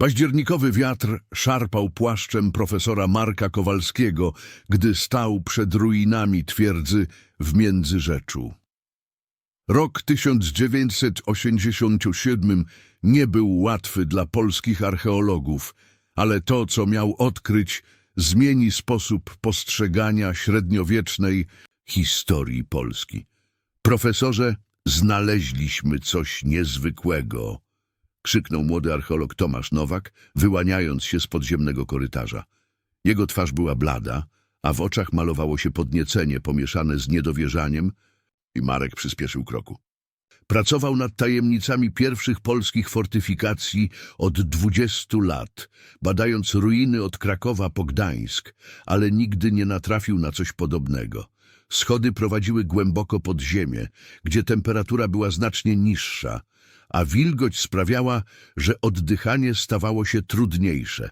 Październikowy wiatr szarpał płaszczem profesora Marka Kowalskiego, gdy stał przed ruinami twierdzy w Międzyrzeczu. Rok 1987 nie był łatwy dla polskich archeologów, ale to, co miał odkryć, zmieni sposób postrzegania średniowiecznej historii Polski. Profesorze, znaleźliśmy coś niezwykłego, krzyknął młody archeolog Tomasz Nowak, wyłaniając się z podziemnego korytarza. Jego twarz była blada, a w oczach malowało się podniecenie pomieszane z niedowierzaniem i Marek przyspieszył kroku. Pracował nad tajemnicami pierwszych polskich fortyfikacji od dwudziestu lat, badając ruiny od Krakowa po Gdańsk, ale nigdy nie natrafił na coś podobnego. Schody prowadziły głęboko pod ziemię, gdzie temperatura była znacznie niższa, a wilgoć sprawiała, że oddychanie stawało się trudniejsze.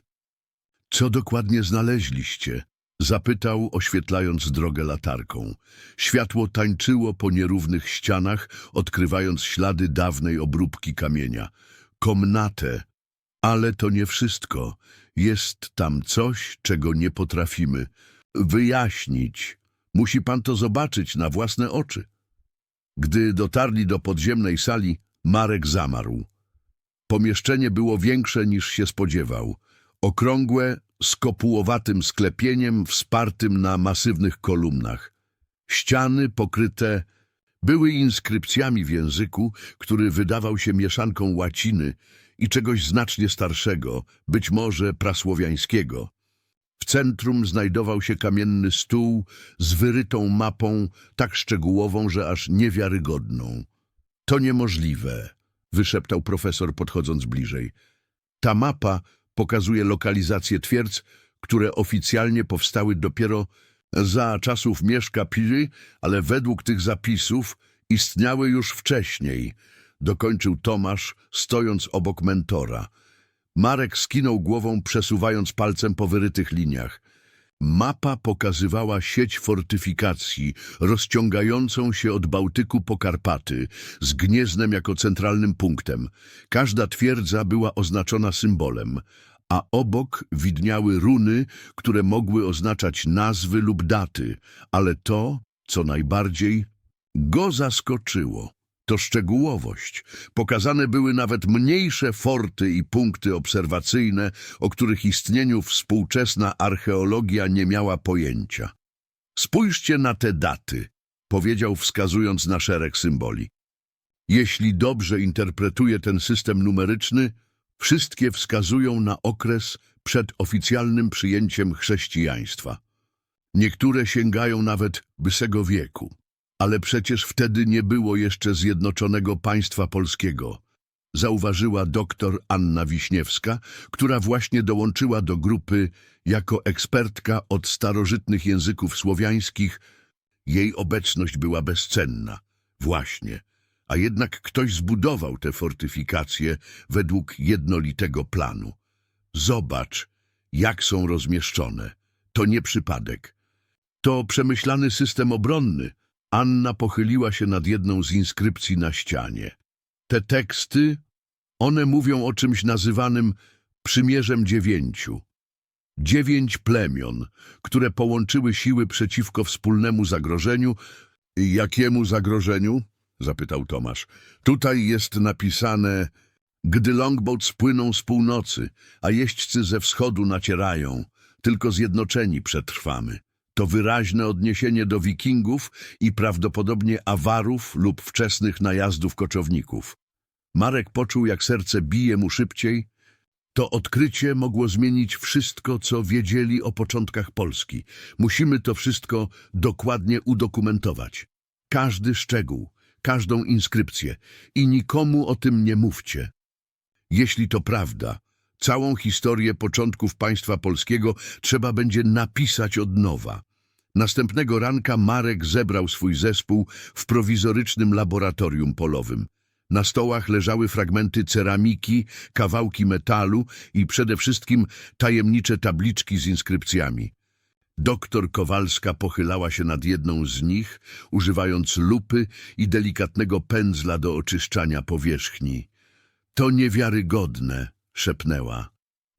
Co dokładnie znaleźliście? Zapytał, oświetlając drogę latarką. Światło tańczyło po nierównych ścianach, odkrywając ślady dawnej obróbki kamienia. Komnatę. Ale to nie wszystko. Jest tam coś, czego nie potrafimy wyjaśnić. Musi pan to zobaczyć na własne oczy. Gdy dotarli do podziemnej sali, Marek zamarł. Pomieszczenie było większe niż się spodziewał. Okrągłe, z kopułowatym sklepieniem wspartym na masywnych kolumnach. Ściany pokryte były inskrypcjami w języku, który wydawał się mieszanką łaciny i czegoś znacznie starszego, być może prasłowiańskiego. W centrum znajdował się kamienny stół z wyrytą mapą, tak szczegółową, że aż niewiarygodną. To niemożliwe, wyszeptał profesor podchodząc bliżej. Ta mapa pokazuje lokalizację twierdz, które oficjalnie powstały dopiero za czasów Mieszka ale według tych zapisów istniały już wcześniej, dokończył Tomasz, stojąc obok mentora. Marek skinął głową, przesuwając palcem po wyrytych liniach. Mapa pokazywała sieć fortyfikacji rozciągającą się od Bałtyku po Karpaty, z Gnieznem jako centralnym punktem. Każda twierdza była oznaczona symbolem, a obok widniały runy, które mogły oznaczać nazwy lub daty, ale to, co najbardziej go zaskoczyło, to szczegółowość. Pokazane były nawet mniejsze forty i punkty obserwacyjne, o których istnieniu współczesna archeologia nie miała pojęcia. Spójrzcie na te daty, powiedział wskazując na szereg symboli. Jeśli dobrze interpretuję ten system numeryczny, wszystkie wskazują na okres przed oficjalnym przyjęciem chrześcijaństwa. Niektóre sięgają nawet bysego wieku. Ale przecież wtedy nie było jeszcze Zjednoczonego Państwa Polskiego, zauważyła doktor Anna Wiśniewska, która właśnie dołączyła do grupy jako ekspertka od starożytnych języków słowiańskich. Jej obecność była bezcenna. Właśnie. A jednak ktoś zbudował te fortyfikacje według jednolitego planu. Zobacz, jak są rozmieszczone. To nie przypadek. To przemyślany system obronny. Anna pochyliła się nad jedną z inskrypcji na ścianie. Te teksty, one mówią o czymś nazywanym przymierzem dziewięciu. Dziewięć plemion, które połączyły siły przeciwko wspólnemu zagrożeniu. Jakiemu zagrożeniu? zapytał Tomasz. Tutaj jest napisane, gdy longboats płyną z północy, a jeźdźcy ze wschodu nacierają, tylko zjednoczeni przetrwamy. To wyraźne odniesienie do wikingów i prawdopodobnie awarów lub wczesnych najazdów koczowników. Marek poczuł, jak serce bije mu szybciej. To odkrycie mogło zmienić wszystko, co wiedzieli o początkach Polski. Musimy to wszystko dokładnie udokumentować. Każdy szczegół, każdą inskrypcję i nikomu o tym nie mówcie. Jeśli to prawda, całą historię początków państwa polskiego trzeba będzie napisać od nowa. Następnego ranka Marek zebrał swój zespół w prowizorycznym laboratorium polowym. Na stołach leżały fragmenty ceramiki, kawałki metalu i przede wszystkim tajemnicze tabliczki z inskrypcjami. Doktor Kowalska pochylała się nad jedną z nich, używając lupy i delikatnego pędzla do oczyszczania powierzchni. To niewiarygodne, szepnęła.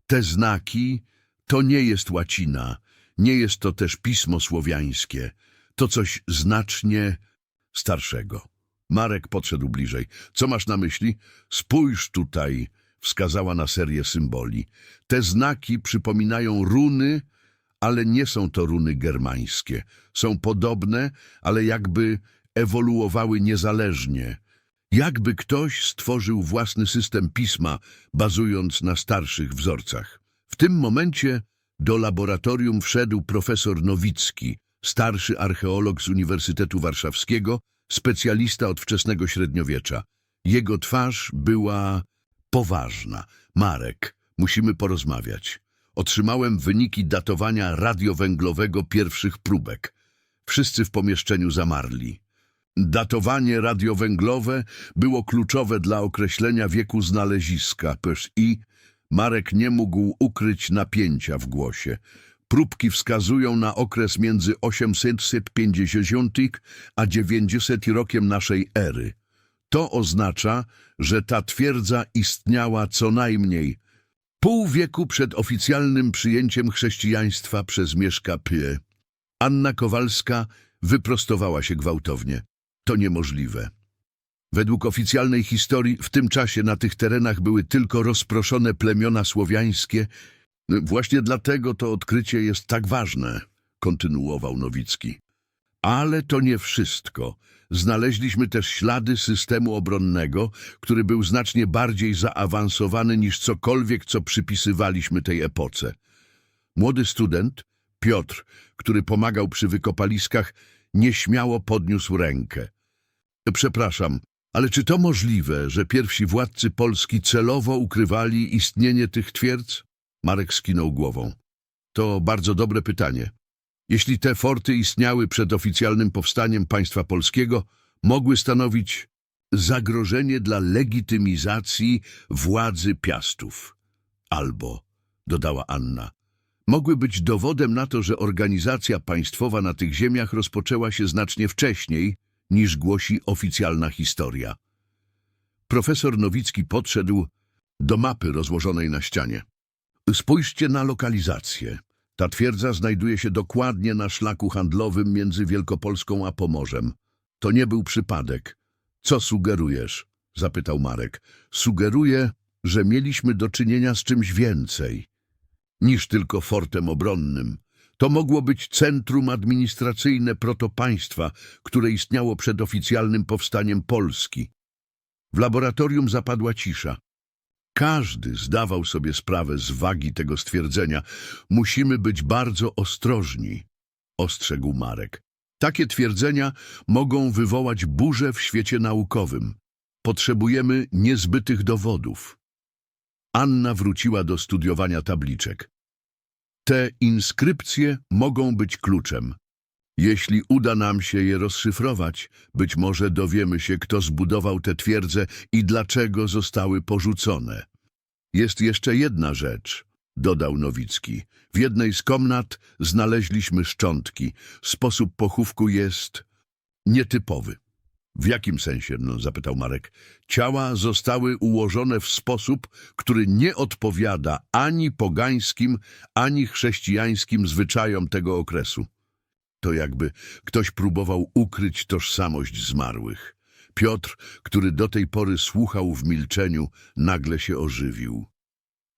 Te znaki to nie jest łacina, nie jest to też pismo słowiańskie. To coś znacznie starszego. Marek podszedł bliżej. Co masz na myśli? Spójrz tutaj, wskazała na serię symboli. Te znaki przypominają runy, ale nie są to runy germańskie. Są podobne, ale jakby ewoluowały niezależnie. Jakby ktoś stworzył własny system pisma, bazując na starszych wzorcach. W tym momencie do laboratorium wszedł profesor Nowicki, starszy archeolog z Uniwersytetu Warszawskiego, specjalista od wczesnego średniowiecza. Jego twarz była poważna. Marek, musimy porozmawiać. Otrzymałem wyniki datowania radiowęglowego pierwszych próbek. Wszyscy w pomieszczeniu zamarli. Datowanie radiowęglowe było kluczowe dla określenia wieku znaleziska, i Marek nie mógł ukryć napięcia w głosie. Próbki wskazują na okres między 850 a 900 rokiem naszej ery. To oznacza, że ta twierdza istniała co najmniej pół wieku przed oficjalnym przyjęciem chrześcijaństwa przez Mieszka P. Anna Kowalska wyprostowała się gwałtownie. To niemożliwe. Według oficjalnej historii w tym czasie na tych terenach były tylko rozproszone plemiona słowiańskie. Właśnie dlatego to odkrycie jest tak ważne, kontynuował Nowicki. Ale to nie wszystko. Znaleźliśmy też ślady systemu obronnego, który był znacznie bardziej zaawansowany niż cokolwiek, co przypisywaliśmy tej epoce. Młody student, Piotr, który pomagał przy wykopaliskach, nieśmiało podniósł rękę. Przepraszam, ale czy to możliwe, że pierwsi władcy Polski celowo ukrywali istnienie tych twierdz? Marek skinął głową. To bardzo dobre pytanie. Jeśli te forty istniały przed oficjalnym powstaniem państwa polskiego, mogły stanowić zagrożenie dla legitymizacji władzy Piastów. Albo, dodała Anna, mogły być dowodem na to, że organizacja państwowa na tych ziemiach rozpoczęła się znacznie wcześniej, niż głosi oficjalna historia. Profesor Nowicki podszedł do mapy rozłożonej na ścianie. Spójrzcie na lokalizację. Ta twierdza znajduje się dokładnie na szlaku handlowym między Wielkopolską a Pomorzem. To nie był przypadek. Co sugerujesz? zapytał Marek. Sugeruję, że mieliśmy do czynienia z czymś więcej niż tylko fortem obronnym. To mogło być centrum administracyjne protopaństwa, które istniało przed oficjalnym powstaniem Polski. W laboratorium zapadła cisza. Każdy zdawał sobie sprawę z wagi tego stwierdzenia. Musimy być bardzo ostrożni, ostrzegł Marek. Takie twierdzenia mogą wywołać burzę w świecie naukowym. Potrzebujemy niezbytych dowodów. Anna wróciła do studiowania tabliczek. Te inskrypcje mogą być kluczem. Jeśli uda nam się je rozszyfrować, być może dowiemy się, kto zbudował te twierdze i dlaczego zostały porzucone. Jest jeszcze jedna rzecz, dodał Nowicki. W jednej z komnat znaleźliśmy szczątki. Sposób pochówku jest nietypowy. W jakim sensie? No, zapytał Marek. Ciała zostały ułożone w sposób, który nie odpowiada ani pogańskim, ani chrześcijańskim zwyczajom tego okresu. To jakby ktoś próbował ukryć tożsamość zmarłych. Piotr, który do tej pory słuchał w milczeniu, nagle się ożywił.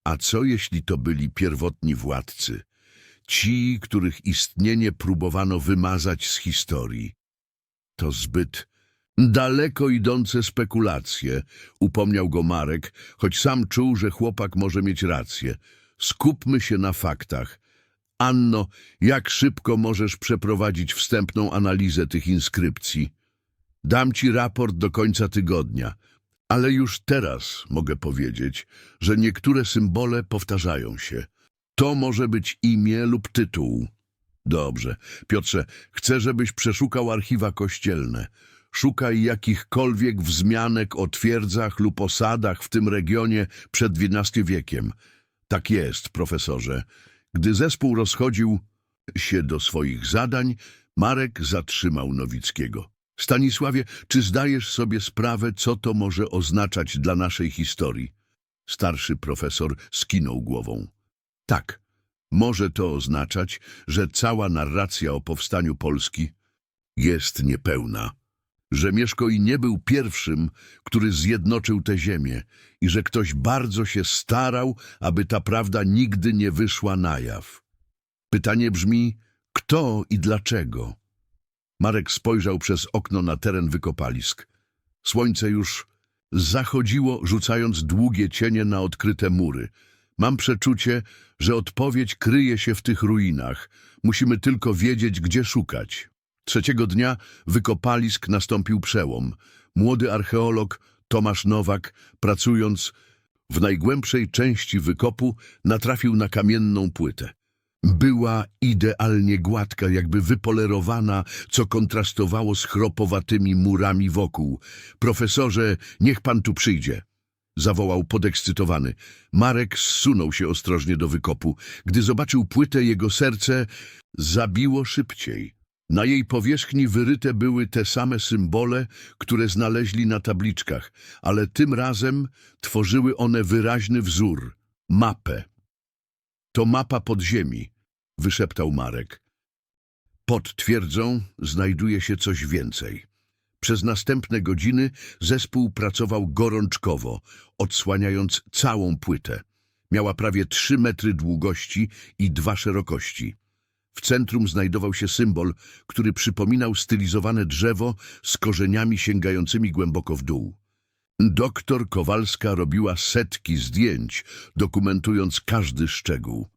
A co jeśli to byli pierwotni władcy? Ci, których istnienie próbowano wymazać z historii. To zbyt Daleko idące spekulacje, upomniał go Marek, choć sam czuł, że chłopak może mieć rację. Skupmy się na faktach. Anno, jak szybko możesz przeprowadzić wstępną analizę tych inskrypcji? Dam ci raport do końca tygodnia, ale już teraz mogę powiedzieć, że niektóre symbole powtarzają się. To może być imię lub tytuł. Dobrze. Piotrze, chcę, żebyś przeszukał archiwa kościelne. Szukaj jakichkolwiek wzmianek o twierdzach lub osadach w tym regionie przed XII wiekiem. Tak jest, profesorze. Gdy zespół rozchodził się do swoich zadań, Marek zatrzymał Nowickiego. Stanisławie, czy zdajesz sobie sprawę, co to może oznaczać dla naszej historii? Starszy profesor skinął głową. Tak, może to oznaczać, że cała narracja o powstaniu Polski jest niepełna. Że Mieszko i nie był pierwszym, który zjednoczył tę ziemię i że ktoś bardzo się starał, aby ta prawda nigdy nie wyszła na jaw. Pytanie brzmi, kto i dlaczego? Marek spojrzał przez okno na teren wykopalisk. Słońce już zachodziło, rzucając długie cienie na odkryte mury. Mam przeczucie, że odpowiedź kryje się w tych ruinach. Musimy tylko wiedzieć, gdzie szukać. Trzeciego dnia wykopalisk nastąpił przełom. Młody archeolog Tomasz Nowak, pracując w najgłębszej części wykopu, natrafił na kamienną płytę. Była idealnie gładka, jakby wypolerowana, co kontrastowało z chropowatymi murami wokół. Profesorze, niech pan tu przyjdzie. Zawołał podekscytowany. Marek zsunął się ostrożnie do wykopu. Gdy zobaczył płytę, jego serce zabiło szybciej. Na jej powierzchni wyryte były te same symbole, które znaleźli na tabliczkach, ale tym razem tworzyły one wyraźny wzór mapę. To mapa podziemi, wyszeptał Marek. Pod twierdzą znajduje się coś więcej. Przez następne godziny zespół pracował gorączkowo, odsłaniając całą płytę. Miała prawie trzy metry długości i dwa szerokości. W centrum znajdował się symbol, który przypominał stylizowane drzewo z korzeniami sięgającymi głęboko w dół. Doktor Kowalska robiła setki zdjęć, dokumentując każdy szczegół.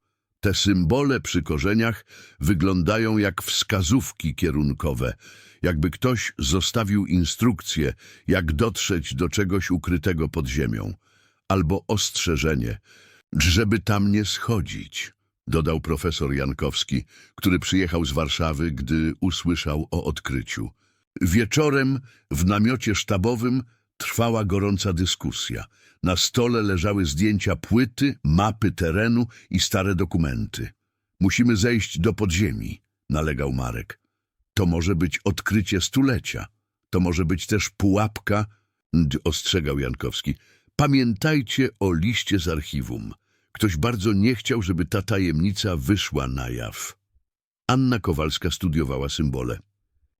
Te symbole przy korzeniach wyglądają jak wskazówki kierunkowe, jakby ktoś zostawił instrukcję, jak dotrzeć do czegoś ukrytego pod ziemią, albo ostrzeżenie, żeby tam nie schodzić, dodał profesor Jankowski, który przyjechał z Warszawy, gdy usłyszał o odkryciu. Wieczorem w namiocie sztabowym trwała gorąca dyskusja. Na stole leżały zdjęcia płyty, mapy terenu i stare dokumenty. Musimy zejść do podziemi, nalegał Marek. To może być odkrycie stulecia. To może być też pułapka, ostrzegał Jankowski. Pamiętajcie o liście z archiwum. Ktoś bardzo nie chciał, żeby ta tajemnica wyszła na jaw. Anna Kowalska studiowała symbole.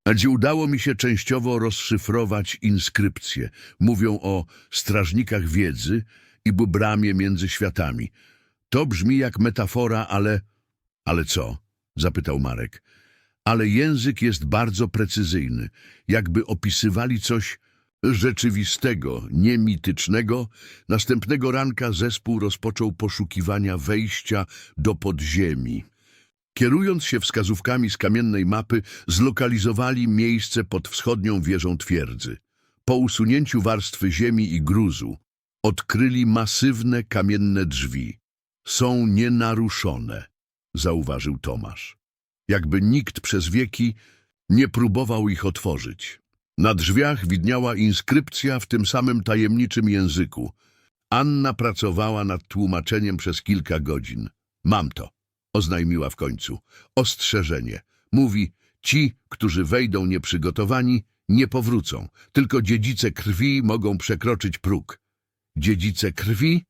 Gdzie udało mi się częściowo rozszyfrować inskrypcje. Mówią o strażnikach wiedzy i bramie między światami. To brzmi jak metafora, ale... Ale co? Zapytał Marek. Ale język jest bardzo precyzyjny. Jakby opisywali coś rzeczywistego, nie mitycznego. Następnego ranka zespół rozpoczął poszukiwania wejścia do podziemi. Kierując się wskazówkami z kamiennej mapy, zlokalizowali miejsce pod wschodnią wieżą twierdzy. Po usunięciu warstwy ziemi i gruzu odkryli masywne kamienne drzwi. Są nienaruszone, zauważył Tomasz. Jakby nikt przez wieki nie próbował ich otworzyć. Na drzwiach widniała inskrypcja w tym samym tajemniczym języku. Anna pracowała nad tłumaczeniem przez kilka godzin. Mam to oznajmiła w końcu. Ostrzeżenie. Mówi, ci, którzy wejdą nieprzygotowani, nie powrócą. Tylko dziedzice krwi mogą przekroczyć próg. Dziedzice krwi?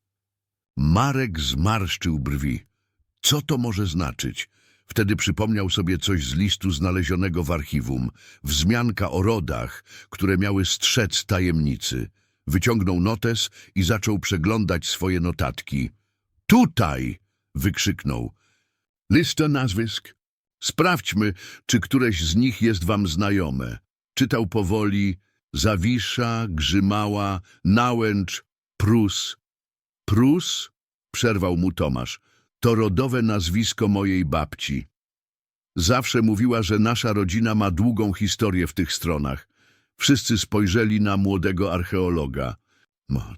Marek zmarszczył brwi. Co to może znaczyć? Wtedy przypomniał sobie coś z listu znalezionego w archiwum. Wzmianka o rodach, które miały strzec tajemnicy. Wyciągnął notes i zaczął przeglądać swoje notatki. Tutaj! wykrzyknął. Lista nazwisk. Sprawdźmy, czy któreś z nich jest wam znajome. Czytał powoli Zawisza, Grzymała, Nałęcz, Prus. Prus? Przerwał mu Tomasz. To rodowe nazwisko mojej babci. Zawsze mówiła, że nasza rodzina ma długą historię w tych stronach. Wszyscy spojrzeli na młodego archeologa.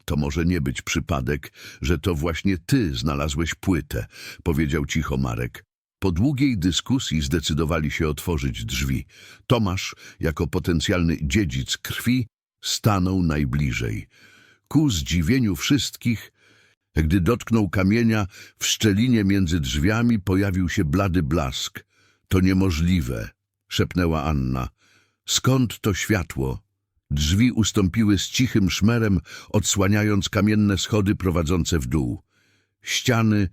To może nie być przypadek, że to właśnie ty znalazłeś płytę, powiedział cicho Marek. Po długiej dyskusji zdecydowali się otworzyć drzwi. Tomasz, jako potencjalny dziedzic krwi, stanął najbliżej. Ku zdziwieniu wszystkich, gdy dotknął kamienia, w szczelinie między drzwiami pojawił się blady blask. To niemożliwe, szepnęła Anna. Skąd to światło? Drzwi ustąpiły z cichym szmerem, odsłaniając kamienne schody prowadzące w dół. Ściany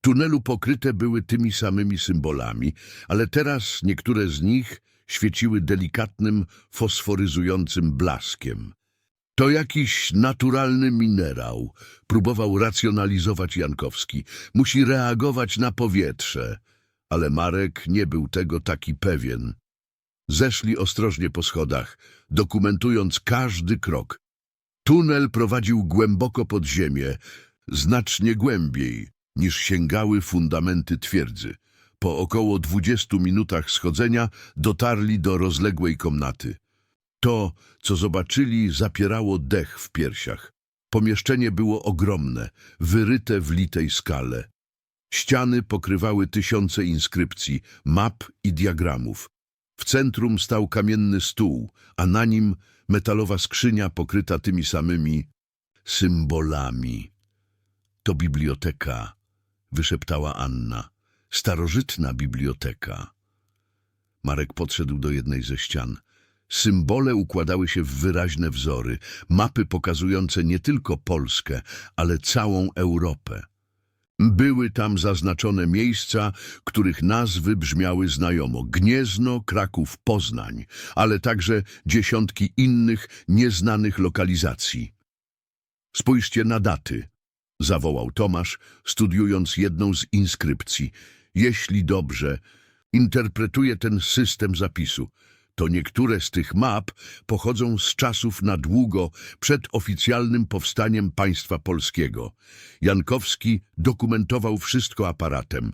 tunelu pokryte były tymi samymi symbolami, ale teraz niektóre z nich świeciły delikatnym, fosforyzującym blaskiem. To jakiś naturalny minerał, próbował racjonalizować Jankowski. Musi reagować na powietrze. Ale Marek nie był tego taki pewien. Zeszli ostrożnie po schodach, dokumentując każdy krok. Tunel prowadził głęboko pod ziemię, znacznie głębiej niż sięgały fundamenty twierdzy. Po około dwudziestu minutach schodzenia dotarli do rozległej komnaty. To, co zobaczyli, zapierało dech w piersiach. Pomieszczenie było ogromne, wyryte w litej skale. Ściany pokrywały tysiące inskrypcji, map i diagramów. W centrum stał kamienny stół, a na nim metalowa skrzynia pokryta tymi samymi symbolami. To biblioteka, wyszeptała Anna. Starożytna biblioteka. Marek podszedł do jednej ze ścian. Symbole układały się w wyraźne wzory, mapy pokazujące nie tylko Polskę, ale całą Europę. Były tam zaznaczone miejsca, których nazwy brzmiały znajomo. Gniezno, Kraków, Poznań, ale także dziesiątki innych nieznanych lokalizacji. Spójrzcie na daty, zawołał Tomasz, studiując jedną z inskrypcji. Jeśli dobrze interpretuję ten system zapisu, to niektóre z tych map pochodzą z czasów na długo przed oficjalnym powstaniem państwa polskiego. Jankowski dokumentował wszystko aparatem.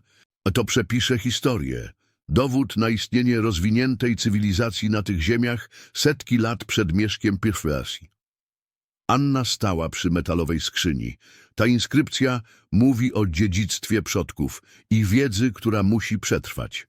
To przepisze historię. Dowód na istnienie rozwiniętej cywilizacji na tych ziemiach setki lat przed mieszkiem Pierwszy. Anna stała przy metalowej skrzyni. Ta inskrypcja mówi o dziedzictwie przodków i wiedzy, która musi przetrwać.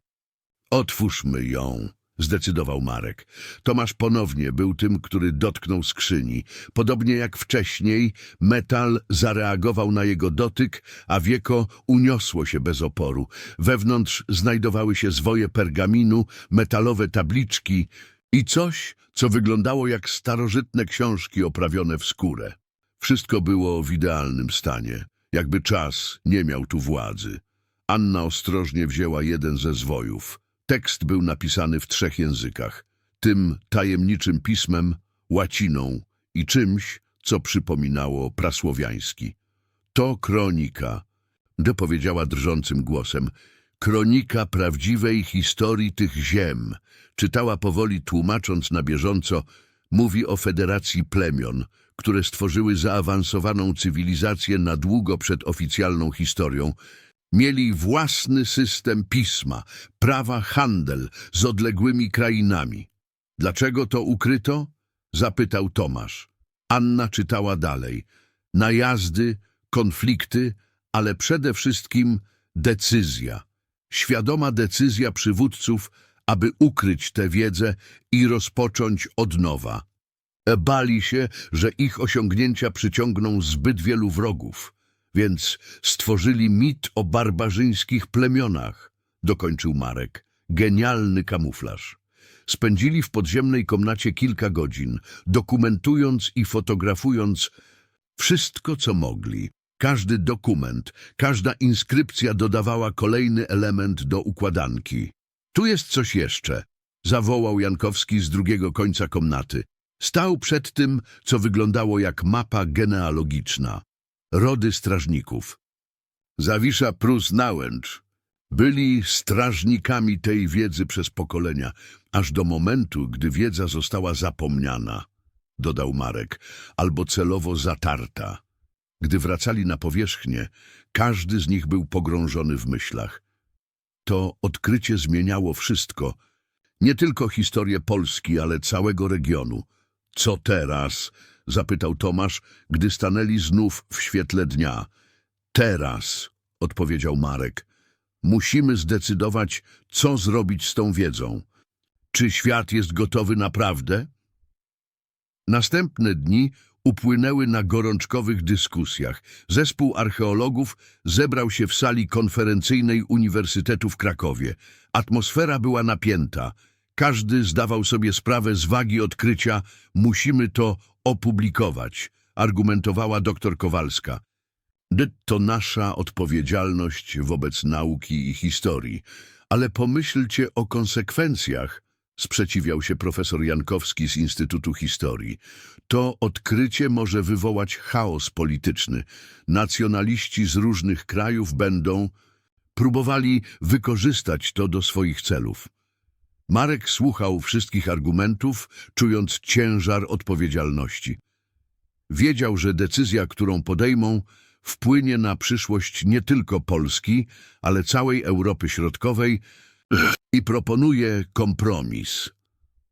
Otwórzmy ją, zdecydował Marek. Tomasz ponownie był tym, który dotknął skrzyni. Podobnie jak wcześniej, metal zareagował na jego dotyk, a wieko uniosło się bez oporu. Wewnątrz znajdowały się zwoje pergaminu, metalowe tabliczki i coś, co wyglądało jak starożytne książki oprawione w skórę. Wszystko było w idealnym stanie, jakby czas nie miał tu władzy. Anna ostrożnie wzięła jeden ze zwojów. Tekst był napisany w trzech językach. Tym tajemniczym pismem, łaciną i czymś, co przypominało prasłowiański. To kronika, dopowiedziała drżącym głosem, kronika prawdziwej historii tych ziem. Czytała powoli, tłumacząc na bieżąco, mówi o federacji plemion, które stworzyły zaawansowaną cywilizację na długo przed oficjalną historią, Mieli własny system pisma, prawa handel z odległymi krainami. Dlaczego to ukryto? Zapytał Tomasz. Anna czytała dalej. Najazdy, konflikty, ale przede wszystkim decyzja. Świadoma decyzja przywódców, aby ukryć tę wiedzę i rozpocząć od nowa. Bali się, że ich osiągnięcia przyciągną zbyt wielu wrogów. Więc stworzyli mit o barbarzyńskich plemionach, dokończył Marek. Genialny kamuflaż. Spędzili w podziemnej komnacie kilka godzin, dokumentując i fotografując wszystko, co mogli. Każdy dokument, każda inskrypcja dodawała kolejny element do układanki. Tu jest coś jeszcze, zawołał Jankowski z drugiego końca komnaty. Stał przed tym, co wyglądało jak mapa genealogiczna rody strażników. Zawisza Prus Nałęcz byli strażnikami tej wiedzy przez pokolenia, aż do momentu, gdy wiedza została zapomniana, dodał Marek, albo celowo zatarta. Gdy wracali na powierzchnię, każdy z nich był pogrążony w myślach. To odkrycie zmieniało wszystko, nie tylko historię Polski, ale całego regionu. Co teraz? Zapytał Tomasz, gdy stanęli znów w świetle dnia. Teraz, odpowiedział Marek, musimy zdecydować, co zrobić z tą wiedzą. Czy świat jest gotowy naprawdę? Następne dni upłynęły na gorączkowych dyskusjach. Zespół archeologów zebrał się w sali konferencyjnej Uniwersytetu w Krakowie. Atmosfera była napięta. Każdy zdawał sobie sprawę z wagi odkrycia. Musimy to opublikować, argumentowała doktor Kowalska. To nasza odpowiedzialność wobec nauki i historii. Ale pomyślcie o konsekwencjach, sprzeciwiał się profesor Jankowski z Instytutu Historii. To odkrycie może wywołać chaos polityczny. Nacjonaliści z różnych krajów będą próbowali wykorzystać to do swoich celów. Marek słuchał wszystkich argumentów, czując ciężar odpowiedzialności. Wiedział, że decyzja, którą podejmą, wpłynie na przyszłość nie tylko Polski, ale całej Europy Środkowej i proponuje kompromis.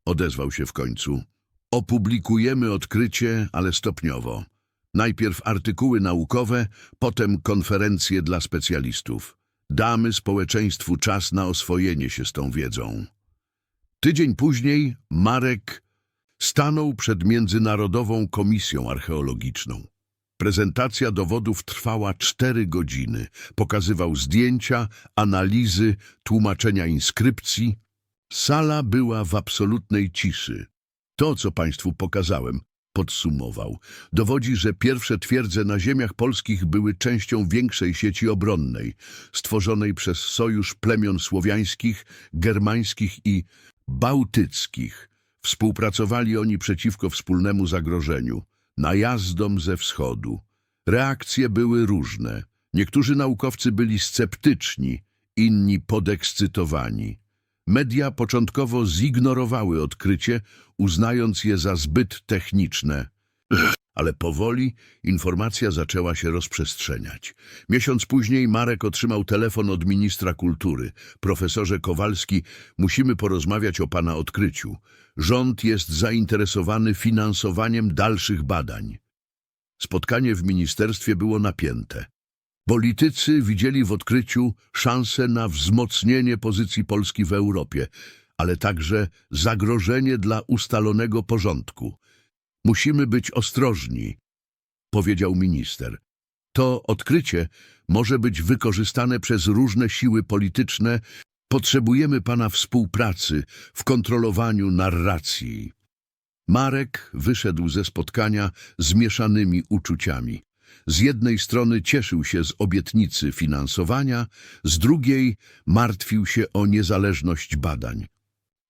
Odezwał się w końcu. Opublikujemy odkrycie, ale stopniowo. Najpierw artykuły naukowe, potem konferencje dla specjalistów. Damy społeczeństwu czas na oswojenie się z tą wiedzą. Tydzień później Marek stanął przed Międzynarodową Komisją Archeologiczną. Prezentacja dowodów trwała cztery godziny. Pokazywał zdjęcia, analizy, tłumaczenia inskrypcji. Sala była w absolutnej ciszy. To, co Państwu pokazałem, podsumował, dowodzi, że pierwsze twierdze na ziemiach polskich były częścią większej sieci obronnej, stworzonej przez Sojusz Plemion Słowiańskich, Germańskich i Bałtyckich. Współpracowali oni przeciwko wspólnemu zagrożeniu, najazdom ze wschodu. Reakcje były różne. Niektórzy naukowcy byli sceptyczni, inni podekscytowani. Media początkowo zignorowały odkrycie, uznając je za zbyt techniczne. Ale powoli informacja zaczęła się rozprzestrzeniać. Miesiąc później Marek otrzymał telefon od ministra kultury. Profesorze Kowalski, musimy porozmawiać o pana odkryciu. Rząd jest zainteresowany finansowaniem dalszych badań. Spotkanie w ministerstwie było napięte. Politycy widzieli w odkryciu szansę na wzmocnienie pozycji Polski w Europie, ale także zagrożenie dla ustalonego porządku. Musimy być ostrożni, powiedział minister. To odkrycie może być wykorzystane przez różne siły polityczne. Potrzebujemy pana współpracy w kontrolowaniu narracji. Marek wyszedł ze spotkania z mieszanymi uczuciami. Z jednej strony cieszył się z obietnicy finansowania, z drugiej martwił się o niezależność badań.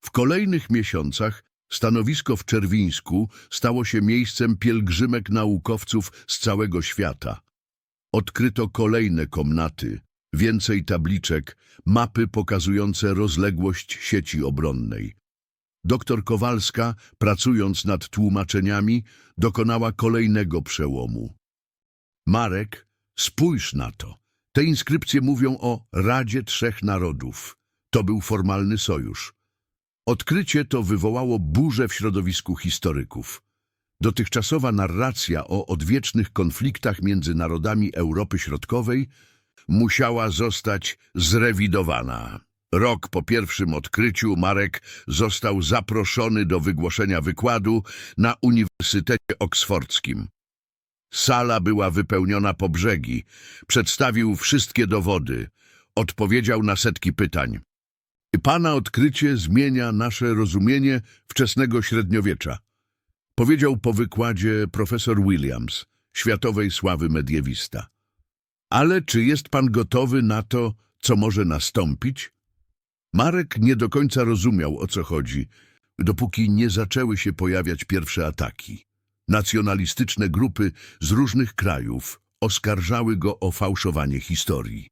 W kolejnych miesiącach stanowisko w Czerwińsku stało się miejscem pielgrzymek naukowców z całego świata. Odkryto kolejne komnaty, więcej tabliczek, mapy pokazujące rozległość sieci obronnej. Doktor Kowalska, pracując nad tłumaczeniami, dokonała kolejnego przełomu. Marek, spójrz na to. Te inskrypcje mówią o Radzie Trzech Narodów. To był formalny sojusz. Odkrycie to wywołało burzę w środowisku historyków. Dotychczasowa narracja o odwiecznych konfliktach między narodami Europy Środkowej musiała zostać zrewidowana. Rok po pierwszym odkryciu Marek został zaproszony do wygłoszenia wykładu na Uniwersytecie Oksfordzkim. Sala była wypełniona po brzegi. Przedstawił wszystkie dowody. Odpowiedział na setki pytań. Pana odkrycie zmienia nasze rozumienie wczesnego średniowiecza. Powiedział po wykładzie profesor Williams, światowej sławy mediewista. Ale czy jest pan gotowy na to, co może nastąpić? Marek nie do końca rozumiał, o co chodzi, dopóki nie zaczęły się pojawiać pierwsze ataki. Nacjonalistyczne grupy z różnych krajów oskarżały go o fałszowanie historii.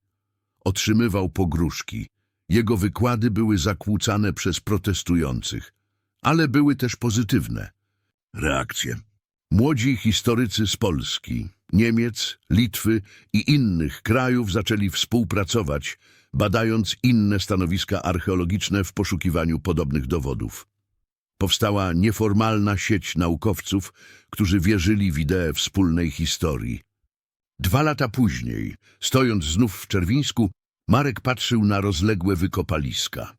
Otrzymywał pogróżki. Jego wykłady były zakłócane przez protestujących, ale były też pozytywne. Reakcje. Młodzi historycy z Polski, Niemiec, Litwy i innych krajów zaczęli współpracować, badając inne stanowiska archeologiczne w poszukiwaniu podobnych dowodów. Powstała nieformalna sieć naukowców, którzy wierzyli w ideę wspólnej historii. Dwa lata później, stojąc znów w Czerwińsku, Marek patrzył na rozległe wykopaliska.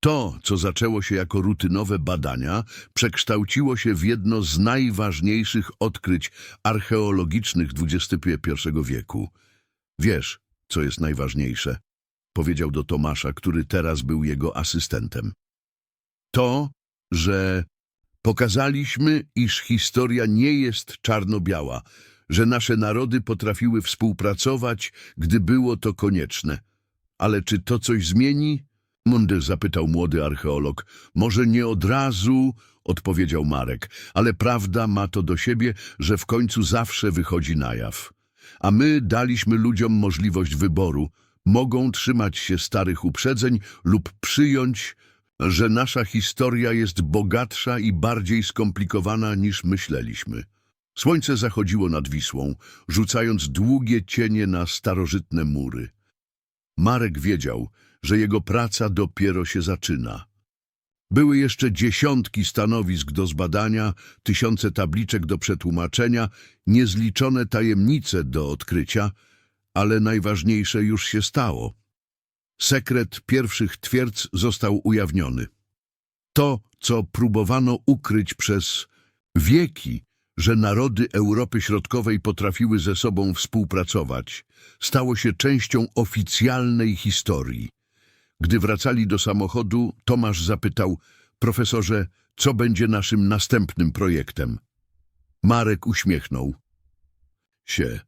To, co zaczęło się jako rutynowe badania, przekształciło się w jedno z najważniejszych odkryć archeologicznych XXI wieku. Wiesz, co jest najważniejsze, powiedział do Tomasza, który teraz był jego asystentem. To, że pokazaliśmy, iż historia nie jest czarno-biała, że nasze narody potrafiły współpracować, gdy było to konieczne. Ale czy to coś zmieni? Mundy zapytał młody archeolog. Może nie od razu, odpowiedział Marek, ale prawda ma to do siebie, że w końcu zawsze wychodzi na jaw. A my daliśmy ludziom możliwość wyboru. Mogą trzymać się starych uprzedzeń lub przyjąć, że nasza historia jest bogatsza i bardziej skomplikowana niż myśleliśmy. Słońce zachodziło nad Wisłą, rzucając długie cienie na starożytne mury. Marek wiedział, że jego praca dopiero się zaczyna. Były jeszcze dziesiątki stanowisk do zbadania, tysiące tabliczek do przetłumaczenia, niezliczone tajemnice do odkrycia, ale najważniejsze już się stało. Sekret pierwszych twierdz został ujawniony. To, co próbowano ukryć przez wieki, że narody Europy Środkowej potrafiły ze sobą współpracować, stało się częścią oficjalnej historii. Gdy wracali do samochodu, Tomasz zapytał, profesorze, co będzie naszym następnym projektem? Marek uśmiechnął się.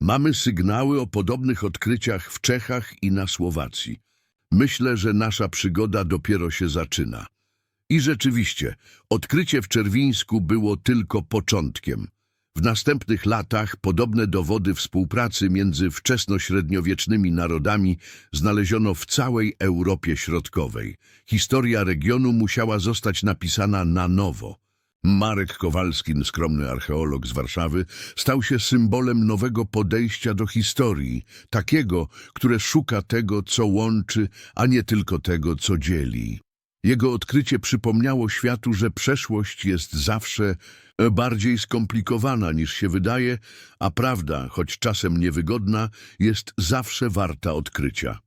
Mamy sygnały o podobnych odkryciach w Czechach i na Słowacji. Myślę, że nasza przygoda dopiero się zaczyna. I rzeczywiście, odkrycie w Czerwińsku było tylko początkiem. W następnych latach podobne dowody współpracy między wczesnośredniowiecznymi narodami znaleziono w całej Europie Środkowej. Historia regionu musiała zostać napisana na nowo. Marek Kowalski, skromny archeolog z Warszawy, stał się symbolem nowego podejścia do historii, takiego, które szuka tego, co łączy, a nie tylko tego, co dzieli. Jego odkrycie przypomniało światu, że przeszłość jest zawsze e, bardziej skomplikowana niż się wydaje, a prawda, choć czasem niewygodna, jest zawsze warta odkrycia.